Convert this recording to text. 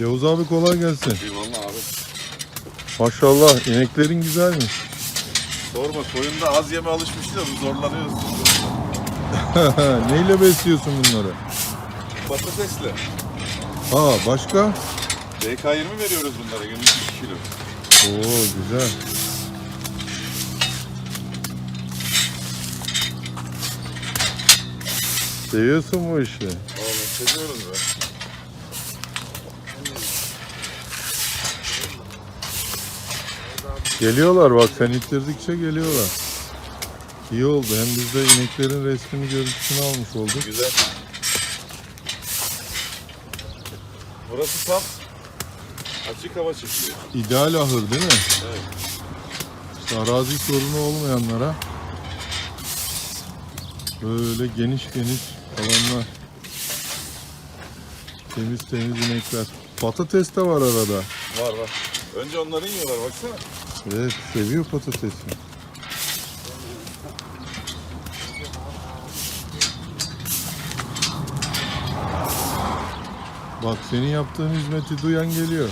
Yavuz abi kolay gelsin. Eyvallah abi. Maşallah ineklerin güzelmiş. Sorma koyunda az yeme alışmıştı da zorlanıyoruz. Neyle besliyorsun bunları? Patatesle. Aa başka? DK20 veriyoruz bunlara günlük 2 kilo. Oo güzel. Seviyorsun bu işi. Vallahi seviyoruz be. Geliyorlar bak sen ittirdikçe geliyorlar. İyi oldu. Hem biz de ineklerin resmini görüntüsünü almış olduk. Güzel. Burası tam açık hava çiftliği. İdeal ahır değil mi? Evet. İşte arazi sorunu olmayanlara böyle geniş geniş alanlar. Temiz temiz inekler. Patates de var arada. Var var. Önce onları yiyorlar baksana. Evet seviyor patatesi. Bak senin yaptığın hizmeti duyan geliyor.